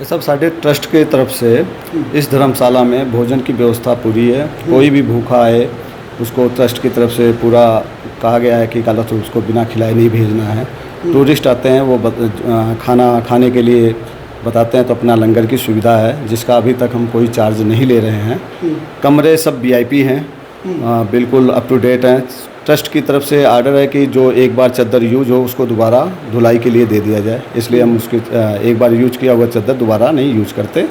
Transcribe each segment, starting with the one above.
ये सब साढ़े ट्रस्ट के तरफ़ से इस धर्मशाला में भोजन की व्यवस्था पूरी है। कोई भी भूखा है उसको ट्रस्ट की तरफ़ से पूरा कहा गया है कि गलत उसको बिना खिलाए नहीं भेजना है। टूरिस्ट आते हैं वो बत, खाना खाने के लिए बताते हैं तो अपना लंगर की सुविधा है जिसका अभी तक हम कोई चार्ज नहीं ले रहे हैं। कमरे सब वीआईपी हैं। बिल्कुल अप टू डेट हैं। ट्रस्ट की तरफ़ से आर्डर है कि जो एक बार चादर यूज़ हो, उसको दोबारा धुलाई के लिए दे दिया जाए। इसलिए हम उसकी एक बार यूज़ किया हुआ चादर दोबारा नहीं यूज़ करते।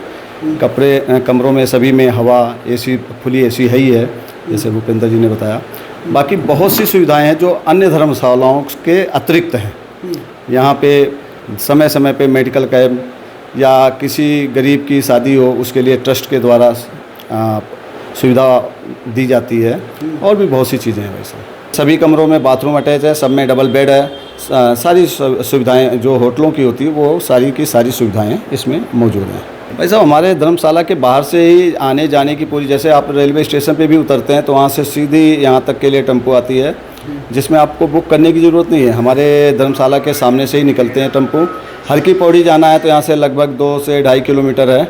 कपड़े कमरों में सभी में हवा, एसी, फुली एसी है ही है, जैसे भूपेंद्र जी ने बताया। बाकी बहुत सी सुविधाएँ हैं जो अन्य धर्मशालाओं के अतिरिक्त हैं। यहाँ पे समय समय पे मेडिकल कैंप या किसी गरीब की शादी हो, उसके लिए ट्रस्ट के द्वारा सुविधा दी जाती है। और भी बहुत सी चीज़ें हैं वैसे सभी कमरों में बाथरूम अटैच है, सब में डबल बेड है। सारी सुविधाएँ जो होटलों की होती है, वो सारी की सारी सुविधाएँ इसमें मौजूद हैं। भाई साहब, हमारे धर्मशाला के बाहर से ही आने जाने की पूरी, जैसे आप रेलवे स्टेशन पे भी उतरते हैं तो वहाँ से सीधी यहाँ तक के लिए टेंपो आती है, जिसमें आपको बुक करने की ज़रूरत नहीं है। हमारे धर्मशाला के सामने से ही निकलते हैं टेंपो। हर की पौड़ी जाना है तो यहाँ से लगभग दो से ढाई किलोमीटर है।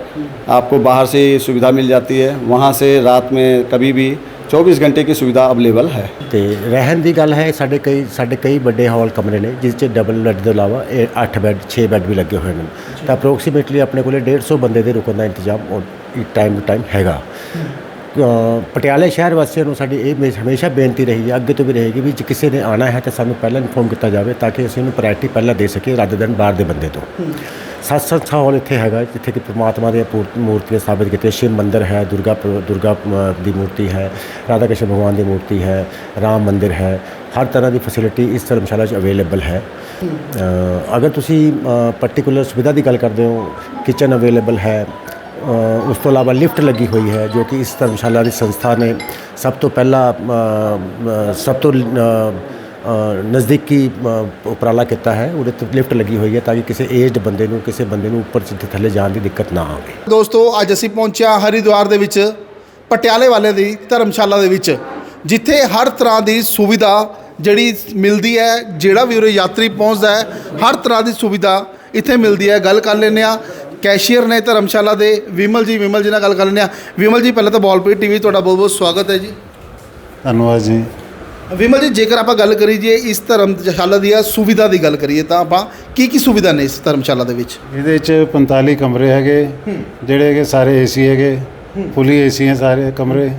आपको बाहर से सुविधा मिल जाती है। वहाँ से रात में कभी भी 24 ਘੰਟੇ ਦੀ ਸੁਵਿਧਾ ਅਵੇਲੇਬਲ ਹੈ ਤੇ ਰਹਿਣ ਦੀ ਗੱਲ ਹੈ ਸਾਡੇ ਕਈ ਸਾਡੇ ਕਈ ਵੱਡੇ ਹਾਲ ਕਮਰੇ ਨੇ ਜਿਸ 'ਚ ਡਬਲ ਬੈੱਡ ਦੇ ਇਲਾਵਾ 8 ਬੈੱਡ 6 ਬੈੱਡ ਵੀ ਲੱਗੇ ਹੋਏ ਨੇ ਤਾਂ ਅਪਰੋਕਸੀਮੇਟਲੀ ਆਪਣੇ ਕੋਲੇ 150 ਬੰਦੇ ਦੇ ਰੁਕਣ ਦਾ ਇੰਤਜ਼ਾਮ ਟਾਈਮ ਟੂ ਟਾਈਮ ਹੈਗਾ ਪਟਿਆਲੇ ਸ਼ਹਿਰ ਵਾਸੀਆਂ ਨੂੰ ਸਾਡੀ ਇਹ ਹਮੇਸ਼ਾ ਬੇਨਤੀ ਰਹੀ ਹੈ ਅੱਗੇ ਤੋਂ ਵੀ ਰਹੇਗੀ ਵੀ ਜੇ ਕਿਸੇ ਨੇ ਆਣਾ ਹੈ ਤਾਂ ਸਾਨੂੰ ਪਹਿਲਾਂ ਇਨਫੋਰਮ ਕੀਤਾ ਜਾਵੇ ਤਾਂ ਕਿ ਅਸੀਂ ਉਹਨੂੰ ਪ੍ਰਾਇੋਰਟੀ ਪਹਿਲਾਂ ਦੇ ਸਕੀਏ ਰਾਦਰ ਦਨ ਬਾਹਰ ਦੇ ਬੰਦੇ ਤੋਂ ਸੱਤ ਸੰਸਥਾ ਹਾਲ ਇੱਥੇ ਹੈਗਾ, ਜਿੱਥੇ ਕਿ ਪ੍ਰਮਾਤਮਾ ਦੀਆਂ ਪੂਰ- ਮੂਰਤੀਆਂ ਸਥਾਪਿਤ ਕੀਤੀਆਂ। ਸ਼ਿਵ ਮੰਦਿਰ ਹੈ, ਦੁਰਗਾ ਦੁਰਗਾ ਦੀ ਮੂਰਤੀ ਹੈ, ਰਾਧਾ ਕ੍ਰਿਸ਼ਨ ਭਗਵਾਨ ਦੀ ਮੂਰਤੀ ਹੈ, ਰਾਮ ਮੰਦਿਰ ਹੈ। ਹਰ ਤਰ੍ਹਾਂ ਦੀ ਫੈਸਿਲਿਟੀ ਇਸ ਧਰਮਸ਼ਾਲਾ 'ਚ ਅਵੇਲੇਬਲ ਹੈ। ਅਗਰ ਤੁਸੀਂ ਪਾਰਟਿਕੂਲਰ ਸੁਵਿਧਾ ਦੀ ਗੱਲ ਕਰਦੇ ਹੋ ਕਿਚਨ ਅਵੇਲੇਬਲ ਹੈ ਉਸ ਤੋਂ ਇਲਾਵਾ ਲਿਫਟ ਲੱਗੀ ਹੋਈ ਹੈ, ਜੋ ਕਿ ਇਸ ਧਰਮਸ਼ਾਲਾ ਦੀ ਸੰਸਥਾ ਨੇ ਸਭ ਤੋਂ ਪਹਿਲਾਂ ਸਭ ਤੋਂ ਨਜ਼ਦੀਕੀ ਉਪਰਾਲਾ ਕੀਤਾ ਹੈ। ਉਹਦੇ ਤੇ ਲਿਫਟ ਲੱਗੀ ਹੋਈ ਹੈ ਤਾਂ ਕਿ ਕਿਸੇ ਏਜਡ ਬੰਦੇ ਨੂੰ ਕਿਸੇ ਬੰਦੇ ਨੂੰ ਉੱਪਰ ਸਿੱਧੇ ਥੱਲੇ ਜਾਣ ਦੀ ਦਿੱਕਤ ਨਾ ਆਵੇ। ਦੋਸਤੋ ਅੱਜ ਅਸੀਂ ਪਹੁੰਚਿਆ ਹਰਿਦੁਆਰ ਦੇ ਵਿੱਚ ਪਟਿਆਲੇ ਵਾਲੇ ਦੀ ਧਰਮਸ਼ਾਲਾ ਦੇ ਵਿੱਚ ਜਿੱਥੇ ਹਰ ਤਰ੍ਹਾਂ ਦੀ ਸੁਵਿਧਾ ਜਿਹੜੀ ਮਿਲਦੀ ਹੈ ਜਿਹੜਾ ਵੀ ਉਰੇ ਯਾਤਰੀ ਪਹੁੰਚਦਾ ਹੈ ਹਰ ਤਰ੍ਹਾਂ ਦੀ ਸੁਵਿਧਾ ਇੱਥੇ ਮਿਲਦੀ ਹੈ। ਗੱਲ ਕਰ ਲੈਂਦੇ ਆ ਕੈਸ਼ੀਅਰ ਨੇ ਧਰਮਸ਼ਾਲਾ ਦੇ ਵਿਮਲ ਜੀ ਵਿਮਲ ਜੀ ਨਾਲ ਗੱਲ ਕਰ ਲੈਂਦੇ ਆ ਵਿਮਲ ਜੀ ਪਹਿਲਾਂ ਤਾਂ ਬਾਲਪੀਟ ਟੀਵੀ ਤੁਹਾਡਾ ਬਹੁਤ ਬਹੁਤ ਸਵਾਗਤ ਹੈ ਜੀ। ਧੰਨਵਾਦ ਜੀ। ਵਿਮਲ ਜੀ ਜੇਕਰ ਆਪਾਂ ਗੱਲ ਕਰੀ ਜੇ ਇਸ ਧਰਮਸ਼ਾਲਾ ਦੀ ਆ ਸੁਵਿਧਾ ਦੀ ਗੱਲ ਕਰੀਏ ਤਾਂ ਆਪਾਂ ਕੀ ਕੀ ਸੁਵਿਧਾ ਨੇ ਇਸ ਧਰਮਸ਼ਾਲਾ ਦੇ ਵਿੱਚ? ਇਹਦੇ ਚ 45 ਕਮਰੇ ਹੈਗੇ ਜਿਹੜੇ ਕਿ ਸਾਰੇ ਏਸੀ ਹੈਗੇ ਫੁੱਲੀ ਏਸੀ ਹੈ ਸਾਰੇ ਕਮਰੇ।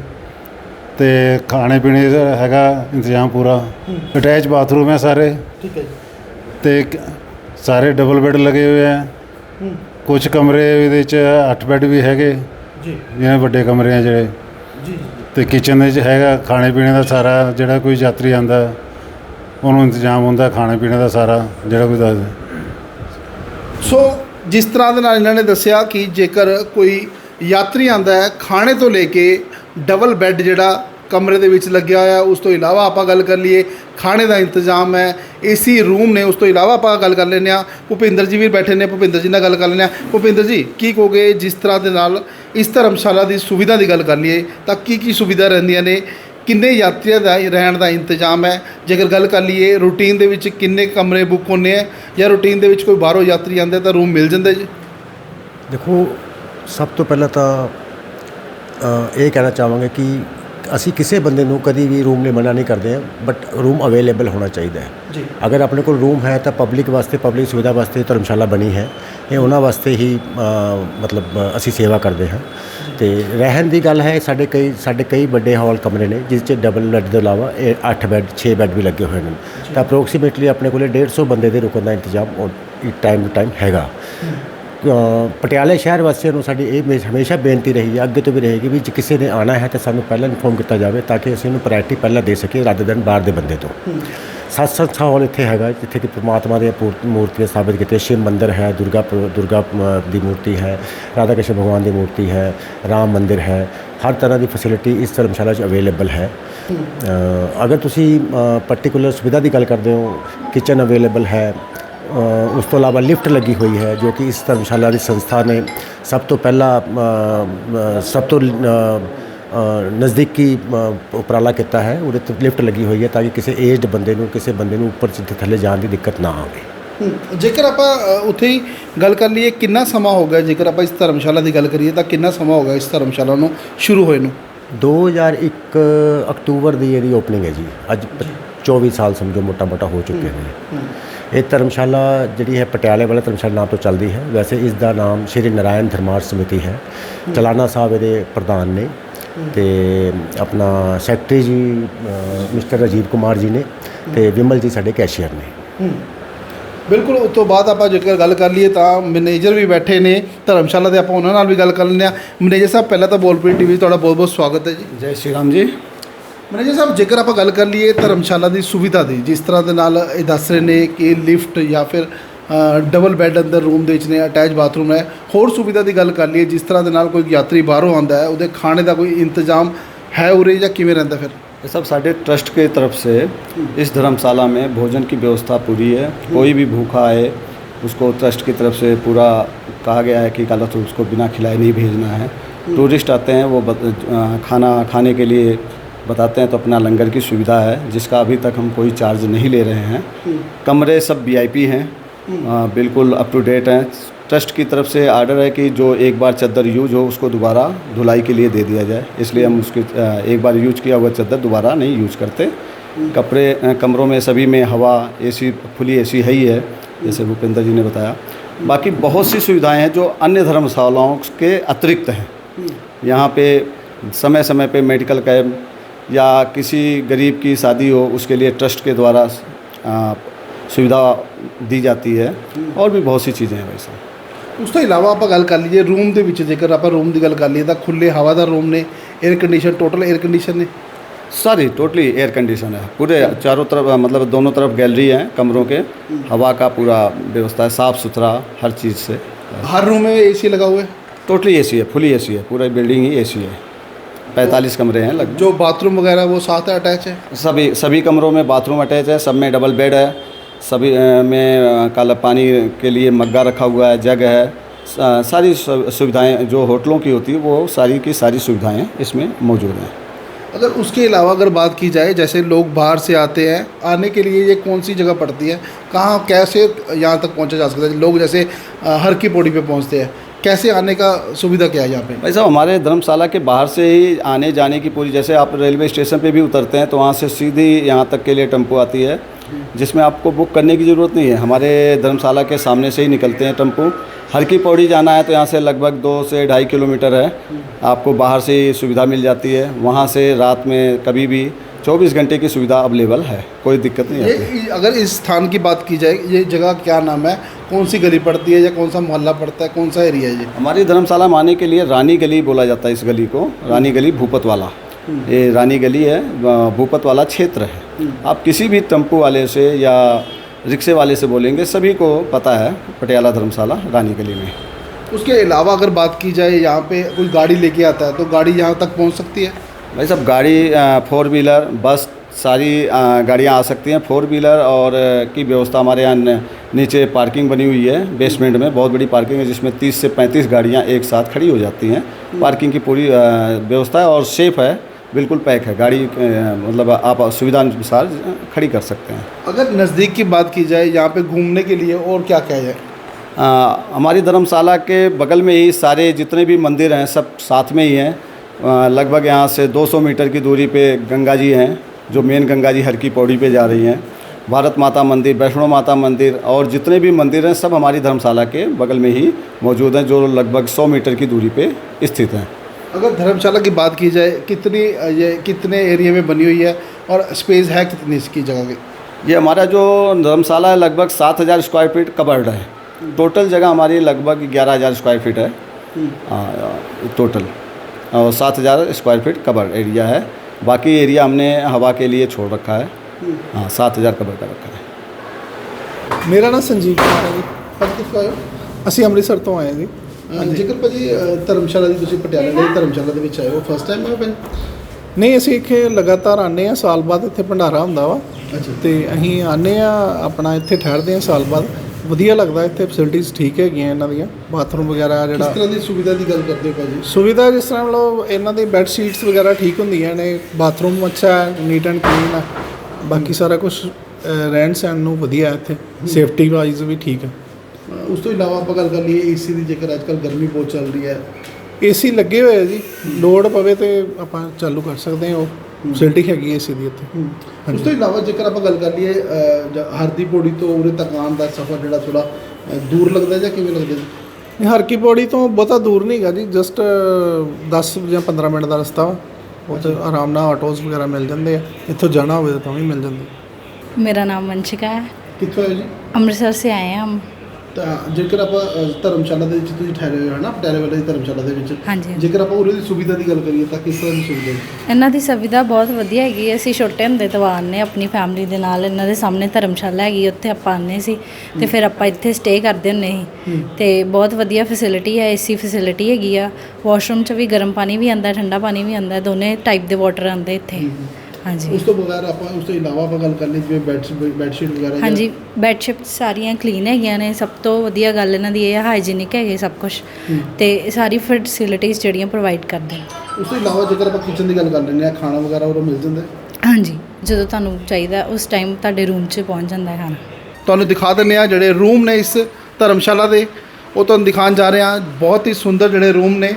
ਤੇ ਖਾਣੇ ਪੀਣੇ ਦਾ ਹੈਗਾ ਇੰਤਜ਼ਾਮ ਪੂਰਾ। ਅਟੈਚ ਬਾਥਰੂਮ ਹੈ ਸਾਰੇ। ਠੀਕ ਹੈ ਤੇ ਕ- ਸਾਰੇ ਡਬਲ ਬੈੱਡ ਲੱਗੇ ਹੋਏ ਆ ਕੁਝ ਕਮਰੇ ਇਹਦੇ ਚ 8 ਬੈੱਡ ਵੀ ਹੈਗੇ। ਜੀ। ਜਿਵੇਂ ਵੱਡੇ ਕਮਰੇ ਆ ਜਿਹੜੇ। ਜੀ ਤੇ ਕਿਚਨ ਵਿੱਚ ਹੈਗਾ ਖਾਣੇ ਪੀਣੇ ਦਾ ਸਾਰਾ, ਜਿਹੜਾ ਕੋਈ ਯਾਤਰੀ ਆਂਦਾ ਉਹਨੂੰ ਇੰਤਜ਼ਾਮ ਹੁੰਦਾ ਖਾਣੇ ਪੀਣੇ ਦਾ ਸਾਰਾ, ਜਿਹੜਾ ਕੋਈ ਦੱਸਦਾ। ਸੋ ਜਿਸ ਤਰ੍ਹਾਂ ਦੇ ਨਾਲ ਇਹਨਾਂ ਨੇ ਦੱਸਿਆ ਕਿ ਜੇਕਰ ਕੋਈ ਯਾਤਰੀ ਆਂਦਾ ਹੈ, ਖਾਣੇ ਤੋਂ ਲੈ ਕੇ ਡਬਲ ਬੈੱਡ ਜਿਹੜਾ ਕਮਰੇ ਦੇ ਵਿੱਚ ਲੱਗਿਆ ਹੋਇਆ, ਉਸ ਤੋਂ ਇਲਾਵਾ ਆਪਾਂ ਗੱਲ ਕਰ ਲਈਏ, ਖਾਣੇ ਦਾ ਇੰਤਜ਼ਾਮ ਹੈ ਏਸੀ ਰੂਮ ਨੇ, ਉਸ ਤੋਂ ਇਲਾਵਾ ਆਪਾਂ ਗੱਲ ਕਰ ਲੈਂਦੇ ਆ ਭੁਪਿੰਦਰ ਜੀ ਵੀ ਬੈਠੇ ਨੇ, ਭੁਪਿੰਦਰ ਜੀ ਨਾਲ ਗੱਲ ਕਰ ਲੈਂਦੇ ਆ ਭੁਪਿੰਦਰ ਜੀ, ਕੀ ਕਹੋਗੇ ਜਿਸ ਤਰ੍ਹਾਂ ਦੇ ਨਾਲ ਇਸ ਧਰਮਸ਼ਾਲਾ ਦੀ ਸੁਵਿਧਾ ਦੀ ਗੱਲ ਕਰ ਲਈਏ, ਤਾਂ ਕੀ ਕੀ ਸੁਵਿਧਾ ਰਹਿੰਦੀਆਂ ਨੇ? ਕਿੰਨੇ ਯਾਤਰੀਆਂ ਦਾ ਰਹਿਣ ਦਾ ਇੰਤਜ਼ਾਮ ਹੈ? ਜੇਕਰ ਗੱਲ ਕਰ ਲਈਏ ਰੂਟੀਨ ਦੇ ਵਿੱਚ ਕਿੰਨੇ ਕਮਰੇ ਬੁੱਕ ਹੁੰਦੇ ਆ? ਜਾਂ ਰੂਟੀਨ ਦੇ ਵਿੱਚ ਕੋਈ ਬਾਹਰੋਂ ਯਾਤਰੀ ਆਉਂਦੇ ਤਾਂ ਰੂਮ ਮਿਲ ਜਾਂਦਾ ਜੀ? ਦੇਖੋ, ਸਭ ਤੋਂ ਪਹਿਲਾਂ ਤਾਂ ਇਹ ਕਹਿਣਾ ਚਾਹਾਂਗੇ ਕਿ ਅਸੀਂ ਕਿਸੇ ਬੰਦੇ ਨੂੰ ਕਦੀ ਵੀ ਰੂਮ ਲਈ ਮਨਾ ਨਹੀਂ ਕਰਦੇ ਹਾਂ ਬਟ ਰੂਮ ਅਵੇਲੇਬਲ ਹੋਣਾ ਚਾਹੀਦਾ ਹੈ। ਜੀ। ਅਗਰ ਆਪਣੇ ਕੋਲ ਰੂਮ ਹੈ ਤਾਂ ਪਬਲਿਕ ਵਾਸਤੇ ਪਬਲਿਕ ਸੁਵਿਧਾ ਵਾਸਤੇ ਧਰਮਸ਼ਾਲਾ ਬਣੀ ਹੈ। ਇਹ ਉਹਨਾਂ ਵਾਸਤੇ ਹੀ ਮਤਲਬ ਅਸੀਂ ਸੇਵਾ ਕਰਦੇ ਹਾਂ। ਤੇ ਰਹਿਣ ਦੀ ਗੱਲ ਹੈ ਸਾਡੇ ਕਈ ਸਾਡੇ ਕਈ ਵੱਡੇ ਹਾਲ ਕਮਰੇ ਨੇ ਜਿਸ 'ਚ ਡਬਲ ਬੈੱਡ ਤੋਂ ਇਲਾਵਾ ਇਹ 8 ਬੈੱਡ 6 ਬੈੱਡ ਵੀ ਲੱਗੇ ਹੋਏ ਨੇ। ਤਾਂ ਅਪਰੋਕਸੀਮੇਟਲੀ ਆਪਣੇ ਕੋਲੇ 150 ਬੰਦੇ ਦੇ ਰੁਕਣ ਦਾ ਇੰਤਜ਼ਾਮ ਟਾਈਮ ਟੂ ਟਾਈਮ ਹੈਗਾ। ਪਟਿਆਲੇ ਸ਼ਹਿਰ ਵਾਸੀਆਂ ਨੂੰ ਸਾਡੀ ਇਹ ਹਮੇਸ਼ਾ- ਬੇਨਤੀ ਰਹੀ ਹੈ ਅੱਗੇ ਤੋਂ ਵੀ ਰਹੇਗੀ ਵੀ ਜੇ ਕਿਸੇ ਨੇ ਆਣਾ ਹੈ ਤਾਂ ਸਾਨੂੰ ਪਹਿਲਾਂ ਇਨਫੋਰਮ ਕੀਤਾ ਜਾਵੇ ਤਾਂ ਕਿ ਅਸੀਂ ਉਹਨੂੰ ਪ੍ਰਾਇੋਰਟੀ ਪਹਿਲਾਂ ਦੇ ਸਕੀਏ ਰੱਦ ਦੇਣ ਬਾਹਰ ਦੇ ਬੰਦੇ ਤੋਂ। ਸੱਤ ਸੰਸਥਾ ਹਾਲ ਇੱਥੇ ਹੈਗਾ ਜਿੱਥੇ ਕਿ ਪ੍ਰਮਾਤਮਾ ਪੂਰ- ਮੂਰਤੀਆਂ ਸਥਾਪਿਤ ਕੀਤੀਆਂ ਸ਼ਿਵ ਮੰਦਿਰ ਹੈ ਦੁਰਗਾ ਦੁਰਗਾ ਦੀ ਮੂਰਤੀ ਹੈ ਰਾਧਾ ਕ੍ਰਿਸ਼ਨ ਭਗਵਾਨ ਦੀ ਮੂਰਤੀ ਹੈ ਰਾਮ ਮੰਦਿਰ ਹੈ ਹਰ ਤਰ੍ਹਾਂ ਦੀ ਫੈਸਿਲਿਟੀ ਇਸ ਧਰਮਸ਼ਾਲਾ 'ਚ ਅਵੇਲੇਬਲ ਹੈ। ਅਗਰ ਤੁਸੀਂ ਪਾਰਟਿਕੂਲਰ ਸੁਵਿਧਾ ਦੀ ਗੱਲ ਕਰਦੇ ਹੋ ਕਿਚਨ ਅਵੇਲੇਬਲ ਹੈ ਉਸ ਤੋਂ ਇਲਾਵਾ ਲਿਫਟ ਲੱਗੀ ਹੋਈ ਹੈ ਜੋ ਕਿ ਇਸ ਧਰਮਸ਼ਾਲਾ ਦੀ ਸੰਸਥਾ ਨੇ ਸਭ ਤੋਂ ਪਹਿਲਾਂ ਸਭ ਤੋਂ ਨਜ਼ਦੀਕੀ ਉਪਰਾਲਾ ਕੀਤਾ ਹੈ। ਉਹਦੇ ਤੇ ਲਿਫਟ ਲੱਗੀ ਹੋਈ ਹੈ ਤਾਂ ਕਿ ਕਿਸੇ ਏਜਡ ਬੰਦੇ ਨੂੰ ਕਿਸੇ ਬੰਦੇ ਨੂੰ ਉੱਪਰ ਸਿੱਧੇ ਥੱਲੇ ਜਾਣ ਦੀ ਦਿੱਕਤ ਨਾ ਆਵੇ। ਜੇਕਰ ਆਪਾਂ ਉੱਥੇ ਹੀ ਗੱਲ ਕਰ ਲਈਏ ਕਿੰਨਾ ਸਮਾਂ ਹੋ ਗਿਆ ਜੇਕਰ ਆਪਾਂ ਇਸ ਧਰਮਸ਼ਾਲਾ ਦੀ ਗੱਲ ਕਰੀਏ ਤਾਂ ਕਿੰਨਾ ਸਮਾਂ ਹੋ ਗਿਆ ਇਸ ਧਰਮਸ਼ਾਲਾ ਨੂੰ ਸ਼ੁਰੂ ਹੋਏ ਨੂੰ? 2001 ਅਕਤੂਬਰ ਦੀ ਇਹਦੀ ਓਪਨਿੰਗ ਹੈ ਜੀ। ਅੱਜ ਪ- 24 ਸਾਲ ਸਮਝੋ ਮੋਟਾ ਮੋਟਾ ਹੋ ਚੁੱਕੇ ਨੇ। ਇਹ ਧਰਮਸ਼ਾਲਾ ਜਿਹੜੀ ਹੈ ਪਟਿਆਲੇ ਵਾਲੇ ਧਰਮਸ਼ਾਲਾ ਨਾਮ ਤੋਂ ਚੱਲਦੀ ਹੈ। ਵੈਸੇ ਇਸ ਦਾ ਨਾਮ ਸ਼੍ਰੀ ਨਾਰਾਇਣ ਧਰਮਾਰ ਸਮਿਤੀ ਹੈ। ਚਲਾਨਾ ਸਾਹਿਬ ਇਹਦੇ ਪ੍ਰਧਾਨ ਨੇ ਤੇ ਆਪਣਾ ਸੈਕਟਰੀ ਜੀ ਮਿਸਟਰ ਰਾਜੀਵ ਕੁਮਾਰ ਜੀ ਨੇ ਤੇ ਵਿਮਲ ਜੀ ਸਾਡੇ ਕੈਸ਼ੀਅਰ ਨੇ। ਬਿਲਕੁਲ ਉਸ ਤੋਂ ਬਾਅਦ ਆਪਾਂ ਜੇਕਰ ਗੱਲ ਕਰ ਲਈਏ ਤਾਂ ਮੈਨੇਜਰ ਵੀ ਬੈਠੇ ਨੇ। ਧਰਮਸ਼ਾਲਾ ਦੇ ਆਪਾਂ ਉਹਨਾਂ ਨਾਲ ਵੀ ਗੱਲ ਕਰ ਲੈਂਦੇ ਆ ਮੈਨੇਜਰ ਸਾਹਿਬ ਪਹਿਲਾਂ ਤਾਂ ਬੋਲਪੁਰ ਟੀਵੀ ਤੁਹਾਡਾ ਬਹੁਤ ਬਹੁਤ ਸਵਾਗਤ ਹੈ ਜੀ। ਜੈ ਸ਼੍ਰੀ ਰਾਮ ਜੀ। ਮੈਨੇਜਰ ਸਾਹਿਬ ਜੇਕਰ ਆਪਾਂ ਗੱਲ ਕਰ ਲਈਏ ਧਰਮਸ਼ਾਲਾ ਦੀ ਸੁਵਿਧਾ ਦੀ ਜਿਸ ਤਰ੍ਹਾਂ ਦੇ ਨਾਲ ਇਹ ਦੱਸ ਰਹੇ ਨੇ ਕਿ ਲਿਫਟ ਜਾਂ ਫਿਰ ਡਬਲ ਬੈੱਡ ਅੰਦਰ ਰੂਮ ਦੇ ਵਿੱਚ ਨੇ ਅਟੈਚ ਬਾਥਰੂਮ ਹੈ ਹੋਰ ਸੁਵਿਧਾ ਦੀ ਗੱਲ ਕਰ ਲਈਏ ਜਿਸ ਤਰ੍ਹਾਂ ਦੇ ਨਾਲ ਕੋਈ ਯਾਤਰੀ ਬਾਹਰੋਂ ਆਉਂਦਾ ਹੈ ਉਹਦੇ ਖਾਣੇ ਦਾ ਕੋਈ ਇੰਤਜ਼ਾਮ ਹੈ ਉਰੇ ਜਾਂ ਕਿਵੇਂ ਰਹਿੰਦਾ ਫਿਰ ये सब साढ़े ट्रस्ट के तरफ से इस धर्मशाला में भोजन की व्यवस्था पूरी है कोई भी भूखा आए उसको ट्रस्ट की तरफ से पूरा कहा गया है कि गलत उसको बिना खिलाए नहीं भेजना है टूरिस्ट आते हैं वो बत, अ, खाना खाने के लिए बताते हैं तो अपना लंगर की सुविधा है जिसका अभी तक हम कोई चार्ज नहीं ले रहे हैं। कमरे सब वीआईपी हैं। अ, बिल्कुल अप टू डेट हैं। ट्रस्ट की तरफ़ से आर्डर है कि जो एक बार चादर यूज़ हो उसको दोबारा धुलाई के लिए दे दिया जाए। इसलिए हम उसकी एक बार यूज़ किया हुआ चादर दोबारा नहीं यूज़ करते। कपड़े कमरों में सभी में हवा एसी फुली एसी है ही है जैसे भूपेंद्र जी ने बताया। बाकी बहुत सी सुविधाएँ हैं जो अन्य धर्मशालाओं के अतिरिक्त हैं। यहाँ पे समय समय पे मेडिकल कैंप या किसी गरीब की शादी हो उसके लिए ट्रस्ट के द्वारा सुविधा दी जाती है। और भी बहुत सी चीज़ें हैं वैसे उसके तो ਤੋਂ आप गल कर लीजिए रूम के ਦੇ जेकर आप रूम की गल कर ਕਰ ਲਈਏ ਤਾਂ ਖੁੱਲੇ ਹਵਾ ਦਾ ਰੂਮ ਨੇ 에ਅਰ ਕੰਡੀਸ਼ਨ ਟੋਟਲ सारी टोटली एयर कंडीशन है। पूरे चारों तरफ़ मतलब दोनों तरफ़ गैलरी हैं कमरों के। हवा का पूरा व्यवस्था है साफ़ सुथरा हर चीज़ से। हर रूम में एसी लगा हुआ है? टोटली एसी है फुली एसी है पूरा बिल्डिंग ही एसी है। पैंतालीस कमरे हैं लगभग जो बाथरूम वगैरह वो साथ है अटैच है? सभी सभी कमरों में बाथरूम अटैच है सब में डबल बेड है सभी में काला पानी के लिए मग्गा रखा हुआ है जग है सारी सुविधाएँ जो होटलों की होती है वो सारी की सारी सुविधाएँ इसमें मौजूद हैं। अगर उसके अलावा अगर बात की जाए जैसे लोग बाहर से आते हैं आने के लिए ये कौन सी जगह पड़ती है? कहाँ कैसे यहाँ तक पहुँचा जा सकता है? लोग जैसे हर की पौड़ी पे पहुँचते हैं। कैसे आने का सुविधा क्या है यहाँ पे? भाई साहब हमारे धर्मशाला के बाहर से ही आने जाने की पूरी जैसे आप रेलवे स्टेशन पे भी उतरते हैं तो वहाँ से सीधी यहाँ तक के लिए टेंपो आती है जिसमें आपको बुक करने की ज़रूरत नहीं है। हमारे धर्मशाला के सामने से ही निकलते हैं टेंपो। हर की पौड़ी जाना है तो यहाँ से लगभग दो से ढाई किलोमीटर है। आपको बाहर से ही सुविधा मिल जाती है। वहाँ से रात में कभी भी 24 घंटे की सुविधा अवेलेबल है। कोई दिक्कत नहीं ये अगर इस स्थान की बात की जाए ये जगह क्या नाम है? कौन सी गली पड़ती है या कौन सा मोहल्ला पड़ता है कौन सा एरिया है ये? हमारी धर्मशाला में आने के लिए रानी गली बोला जाता है इस गली को रानी गली भूपत वाला ये रानी गली है भूपत वाला क्षेत्र है। आप किसी भी टेंपो वाले से या रिक्शे वाले से बोलेंगे सभी को पता है पटियाला धर्मशाला रानी गली में। उसके अलावा अगर बात की जाए यहाँ पे कोई गाड़ी लेके आता है तो गाड़ी यहाँ तक पहुँच सकती है? भाई साहब गाड़ी फोर व्हीलर बस सारी गाड़ियाँ आ सकती हैं फोर व्हीलर और की व्यवस्था हमारे यहाँ नीचे पार्किंग बनी हुई है बेसमेंट में बहुत बड़ी पार्किंग है जिसमें 30 से 35 गाड़ियाँ एक साथ खड़ी हो जाती हैं। पार्किंग की पूरी व्यवस्था है और सेफ़ है बिल्कुल पैक है गाड़ी मतलब आप सुविधा अनुसार खड़ी कर सकते हैं। अगर नज़दीक की बात की जाए यहाँ पे घूमने के लिए और क्या क्या है? हमारी धर्मशाला के बगल में ही सारे जितने भी मंदिर हैं सब साथ में ही हैं। लगभग यहाँ से 200 मीटर की दूरी पे गंगा जी हैं। जो मेन गंगा जी हर की पौड़ी पे जा रही हैं। भारत माता मंदिर वैष्णो माता मंदिर और जितने भी मंदिर हैं सब हमारी धर्मशाला के बगल में ही मौजूद हैं जो लगभग 100 मीटर की दूरी पे स्थित हैं। अगर धर्मशाला की बात की जाए कितनी ये कितने एरिया में बनी हुई है और स्पेस है कितनी इसकी जगह की? ये हमारा जो धर्मशाला है लगभग सात हज़ार स्क्वायर फीट कवर्ड है। टोटल जगह हमारी लगभग ग्यारह हज़ार स्क्वायर फीट है। आ, टोटल और सात हज़ार स्क्वायर फीट कवर एरिया है। बाकी एरिया हमने हवा के लिए छोड़ रखा है हाँ सात हज़ार कवर का रखा है ਮੇਰਾ ਨਾਮ ਸੰਜੀਵ ਕੁਮਾਰ ਹੈ ਜੀ ਅੱਜ ਕਿੱਥੋਂ ਆਏ ਹੋ ਅਸੀਂ ਅੰਮ੍ਰਿਤਸਰ ਤੋਂ ਆਏ ਹਾਂ ਜੀ ਅ, ਜੇਕਰ ਭਾਜੀ ਅ, ਧਰਮਸ਼ਾਲਾ ਦੀ ਤੁਸੀਂ ਪਟਿਆਲੇ ਦੇ ਧਰਮਸ਼ਾਲਾ ਦੇ ਵਿੱਚ ਆਏ ਹੋ ਫਸਟ ਟਾਈਮ ਆਏ ਹੋ ਭਾਜੀ ਨਹੀਂ ਅਸੀਂ ਇੱਥੇ ਲਗਾਤਾਰ ਆਨੇ ਆ ਸਾਲ ਬਾਅਦ ਇੱਥੇ ਭੰਡਾਰਾ ਹੁੰਦਾ ਵਾ ਅੱਛਾ ਤੇ ਅਸੀਂ ਆਨੇ ਆ ਆਪਣਾ ਇੱਥੇ ਠਹਿਰਦੇ ਆ ਸਾਲ ਬਾਅਦ ਵਧੀਆ ਲੱਗਦਾ ਇੱਥੇ ਫੈਸਿਲਿਟੀਜ਼ ਠੀਕ ਹੈਗੀਆਂ ਇਹਨਾਂ ਦੀਆਂ ਬਾਥਰੂਮ ਵਗੈਰਾ ਕਿਸ ਜਿਹੜਾ ਤਰ੍ਹਾਂ ਦੀ ਸੁਵਿਧਾ ਦੀ ਗੱਲ ਕਰਦੇ ਹੋ ਭਾਜੀ? ਸੁਵਿਧਾ ਜਿਸ ਤਰ੍ਹਾਂ ਮਤਲਬ ਇਹਨਾਂ ਦੀ ਬੈੱਡ ਸ਼ੀਟਸ ਵਗੈਰਾ ਠੀਕ ਹੁੰਦੀਆਂ ਨੇ ਬਾਥਰੂਮ ਅੱਛਾ ਹੈ ਨੀਟ ਐਂਡ ਕਲੀਨ ਹੈ ਬਾਕੀ ਸਾਰਾ ਕੁਝ ਰਹਿਣ ਸਹਿਣ ਨੂੰ ਵਧੀਆ ਹੈ ਇੱਥੇ ਸੇਫਟੀ ਵਾਈਜ਼ ਵੀ ਠੀਕ ਹੈ। ਅ, ਉਸ ਤੋਂ ਇਲਾਵਾ ਆਪਾਂ ਗੱਲ ਕਰ ਲਈਏ ਏਸੀ ਦੀ ਜੇਕਰ ਅੱਜ ਕੱਲ੍ਹ ਗਰਮੀ ਬਹੁਤ ਚੱਲ ਰਹੀ ਹੈ। ਏਸੀ ਲੱਗੇ ਹੋਏ ਆ ਜੀ ਲੋਡ ਪਵੇ ਤੇ ਆਪਾਂ ਚਾਲੂ ਕਰ ਸਕਦੇ ਹਾਂ ਉਹ। ਫੈਸਿਲਿਟੀ ਹੈਗੀ ਹੈ ਇਸ ਦੀ ਇੱਥੇ। ਉਸ ਤੋਂ ਇਲਾਵਾ ਜੇਕਰ ਆਪਾਂ ਗੱਲ ਕਰ ਲਈਏ ਹਰਦੀ ਪੌੜੀ ਤੋਂ ਉਰੇ ਤੱਕ ਆਉਣ ਦਾ ਸਫ਼ਰ ਜਿਹੜਾ ਥੋੜਾ ਦੂਰ ਲੱਗਦਾ ਜਾਂ ਕਿਵੇਂ ਲੱਗਦਾ ਜੀ? ਨਹੀਂ ਹਰਕੀ ਪੌੜੀ ਤੋਂ ਬਹੁਤਾ ਦੂਰ ਨਹੀਂ ਹੈਗਾ ਜੀ ਜਸਟ 10 ਜਾਂ 15 ਮਿੰਟ ਦਾ ਰਸਤਾ ਵਾ। ਉੱਥੇ ਆਰਾਮ ਨਾਲ ਆਟੋਸ ਵਗੈਰਾ ਮਿਲ ਜਾਂਦੇ ਆ। ਇੱਥੋਂ ਜਾਣਾ ਹੋਵੇ ਤਾਂ ਵੀ ਮਿਲ ਜਾਂਦੇ। ਮੇਰਾ ਨਾਮ ਮਨਸ਼ਿਕਾ ਹੈ। ਕਿੱਥੋਂ ਹੈ ਜੀ? ਅੰਮ੍ਰਿਤਸਰ ਸੇ ਆਏ ਹਾਂ ਹਮ। ਤਾਂ ਜੇਕਰ ਆਪਾਂ ਅ, ਧਰਮਸ਼ਾਲਾ ਦੇ ਵਿੱਚ ਤੁਸੀਂ ਠਹਿਰੇ ਹੋ ਨਾ ਪਟਿਆਲੇ ਵਾਲੇ ਦੀ ਧਰਮਸ਼ਾਲਾ ਦੇ ਵਿੱਚ। ਹਾਂਜੀ। ਜੇਕਰ ਆਪਾਂ ਉਰੇ ਦੀ ਸੁਵਿਧਾ ਦੀ ਗੱਲ ਕਰੀਏ ਤਾਂ ਕਿਸ ਤਰ੍ਹਾਂ ਦੀ ਸੁਵਿਧਾ ਹੈ? ਇਹਨਾਂ ਦੀ ਸੁਵਿਧਾ ਬਹੁਤ ਵਧੀਆ ਹੈਗੀ ਹੈ। ਅਸੀਂ ਛੋਟੇ ਹੁੰਦੇ ਤੋਂ ਆਉਂਦੇ ਆਪਣੀ ਫੈਮਿਲੀ ਦੇ ਨਾਲ। ਇਹਨਾਂ ਦੇ ਸਾਹਮਣੇ ਧਰਮਸ਼ਾਲਾ ਹੈਗੀ ਉੱਥੇ ਆਪਾਂ ਆਉਂਦੇ ਸੀ। ਤੇ ਫਿਰ ਆਪਾਂ ਇੱਥੇ ਸਟੇ ਕਰਦੇ ਹੁੰਦੇ ਸੀ। ਤੇ ਬਹੁਤ ਵਧੀਆ ਫੈਸਿਲਿਟੀ ਹੈ ਏਸੀ ਫੈਸਿਲਿਟੀ ਹੈਗੀ ਆ। ਵਾਸ਼ਰੂਮ 'ਚ ਵੀ ਗਰਮ ਪਾਣੀ ਵੀ ਆਉਂਦਾ ਠੰਡਾ ਪਾਣੀ ਵੀ ਆਉਂਦਾ ਦੋਨੇ ਟਾਈਪ ਦੇ ਵਾਟਰ ਆਉਂਦੇ ਇੱਥੇ। ਹਾਂਜੀ। ਉਸ ਤੋਂ ਬਗੈਰ ਆਪਾਂ ਉਸ ਤੋਂ ਇਲਾਵਾ ਆਪਾਂ ਗੱਲ ਕਰ ਲਈ ਜਿਵੇਂ ਬੈੱਡ ਬੈੱਡ ਸ਼ੀਟ ਵਗੈਰਾ ਹਾਂਜੀ ਬੈੱਡ ਸ਼ੀਟ ਸਾਰੀਆਂ ਕਲੀਨ ਹੈਗੀਆਂ ਨੇ ਸਭ ਤੋਂ ਵਧੀਆ ਗੱਲ ਇਹਨਾਂ ਦੀ ਇਹ ਹੈ ਹਾਈਜੀਨਿਕ ਹੈਗੇ ਸਭ ਕੁਝ ਤੇ ਸਾਰੀ ਫੈਸਿਲਿਟੀਆਂ ਜਿਹੜੀਆਂ ਪ੍ਰੋਵਾਈਡ ਕਰਦੇ ਨੇ। ਉਸ ਤੋਂ ਇਲਾਵਾ ਜੇਕਰ ਆਪਾਂ ਕਿਚਨ ਦੀ ਗੱਲ ਕਰ ਲੈਂਦੇ ਆ ਖਾਣਾ ਵਗੈਰਾ ਉਹ ਮਿਲ ਜਾਂਦਾ? ਹਾਂਜੀ ਜਦੋਂ ਤੁਹਾਨੂੰ ਚਾਹੀਦਾ ਉਸ ਟਾਈਮ ਤੁਹਾਡੇ ਰੂਮ 'ਚ ਪਹੁੰਚ ਜਾਂਦਾ ਹੈ ਖਾਣਾ ਤੁਹਾਨੂੰ ਦਿਖਾ ਦਿੰਦੇ ਆ ਜਿਹੜੇ ਰੂਮ ਨੇ ਇਸ ਧਰਮਸ਼ਾਲਾ ਦੇ। ਉਹ ਤੁਹਾਨੂੰ ਦਿਖਾਉਣ ਜਾ ਰਹੇ ਆ ਬਹੁਤ ਹੀ ਸੁੰਦਰ ਜਿਹੜੇ ਰੂਮ ਨੇ।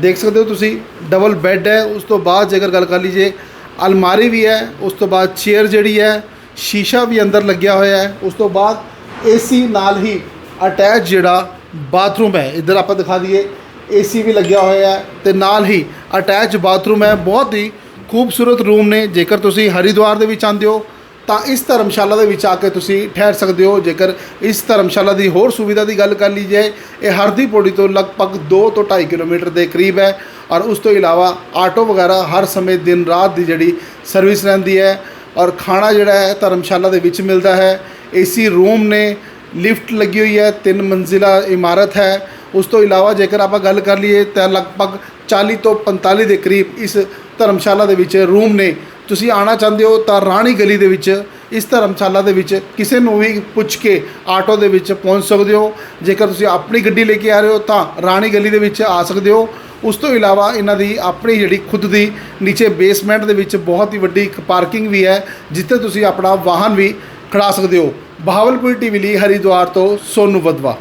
ਦੇਖ ਸਕਦੇ ਹੋ ਤੁਸੀਂ ਡਬਲ ਬੈੱਡ ਹੈ। ਉਸ ਤੋਂ ਬਾਅਦ ਜੇਕਰ ਗੱਲ ਕਰ ਲਈਏ ਅਲਮਾਰੀ ਵੀ ਹੈ, ਉਸ ਤੋਂ ਬਾਅਦ ਚੇਅਰ ਜਿਹੜੀ ਹੈ, ਸ਼ੀਸ਼ਾ ਵੀ ਅੰਦਰ ਲੱਗਿਆ ਹੋਇਆ ਹੈ, ਉਸ ਤੋਂ ਬਾਅਦ ਏਸੀ ਨਾਲ ਹੀ ਅਟੈਚ ਜਿਹੜਾ ਬਾਥਰੂਮ ਹੈ, ਇੱਧਰ ਆਪਾਂ ਦਿਖਾ ਦਈਏ ਏਸੀ ਵੀ ਲੱਗਿਆ ਹੋਇਆ ਹੈ ਤੇ ਨਾਲ ਹੀ ਅਟੈਚ ਬਾਥਰੂਮ ਹੈ, ਬਹੁਤ ਹੀ ਖੂਬਸੂਰਤ ਰੂਮ ਨੇ, ਜੇਕਰ ਤੁਸੀਂ ਹਰਿਦੁਆਰ ਦੇ ਵਿੱਚ ਆਉਂਦੇ ਹੋ ਤਾਂ ਇਸ ਧਰਮਸ਼ਾਲਾ ਦੇ ਵਿੱਚ ਆ ਕੇ ਤੁਸੀਂ ਠਹਿਰ ਸਕਦੇ ਹੋ। ਜੇਕਰ ਇਸ ਧਰਮਸ਼ਾਲਾ ਦੀ ਹੋਰ ਸੁਵਿਧਾ ਦੀ ਗੱਲ ਕਰ ਲਈ ਜਾਏ ਇਹ ਹਰਦੀ ਪੌੜੀ ਤੋਂ ਲਗਭਗ 2 ਤੋਂ 2.5 ਕਿਲੋਮੀਟਰ ਦੇ ਕਰੀਬ ਹੈ ਔਰ ਉਸ ਤੋਂ ਇਲਾਵਾ ਆਟੋ ਵਗੈਰਾ ਹਰ ਸਮੇਂ ਦਿਨ ਰਾਤ ਦੀ ਜਿਹੜੀ ਸਰਵਿਸ ਰਹਿੰਦੀ ਹੈ ਔਰ ਖਾਣਾ ਜਿਹੜਾ ਹੈ ਧਰਮਸ਼ਾਲਾ ਦੇ ਵਿੱਚ ਮਿਲਦਾ ਹੈ। ਏਸੀ ਰੂਮ ਨੇ ਲਿਫਟ ਲੱਗੀ ਹੋਈ ਹੈ, ਤਿੰਨ ਮੰਜ਼ਿਲਾ ਇਮਾਰਤ ਹੈ। ਉਸ ਤੋਂ ਇਲਾਵਾ ਜੇਕਰ ਆਪਾਂ ਗੱਲ ਕਰ ਲਈਏ ਤਾਂ ਲਗਭਗ 40 ਤੋਂ 45 ਦੇ ਕਰੀਬ ਇਸ ਧਰਮਸ਼ਾਲਾ ਦੇ ਵਿੱਚ ਰੂਮ ਨੇ। ਤੁਸੀਂ ਆਣਾ ਚਾਹੁੰਦੇ ਹੋ ਤਾਂ ਰਾਣੀ ਗਲੀ ਦੇ ਵਿੱਚ ਇਸ ਧਰਮਸ਼ਾਲਾ ਦੇ ਵਿੱਚ ਕਿਸੇ ਨੂੰ ਵੀ ਪੁੱਛ ਕੇ ਆਟੋ ਦੇ ਵਿੱਚ ਪਹੁੰਚ ਸਕਦੇ ਹੋ। ਜੇਕਰ ਤੁਸੀਂ ਆਪਣੀ ਗੱਡੀ ਲੈ ਕੇ ਆ ਰਹੇ ਹੋ ਤਾਂ ਰਾਣੀ ਗਲੀ ਦੇ ਵਿੱਚ ਆ ਸਕਦੇ ਹੋ। ਉਸ ਤੋਂ ਇਲਾਵਾ ਇਹਨਾਂ ਦੀ ਆਪਣੀ ਜਿਹੜੀ ਖੁਦ ਦੀ ਨੀਚੇ ਬੇਸਮੈਂਟ ਦੇ ਵਿੱਚ ਬਹੁਤ ਹੀ ਵੱਡੀ ਇੱਕ ਪਾਰਕਿੰਗ ਵੀ ਹੈ, ਜਿੱਥੇ ਤੁਸੀਂ ਆਪਣਾ ਵਾਹਨ ਵੀ ਖੜਾ ਸਕਦੇ ਹੋ। ਬਹਾਵਲਪੁਰ ਟੀਵੀ ਲਈ ਹਰਿਦੁਆਰ ਤੋਂ ਸੋਨੂ ਵਦਵਾ।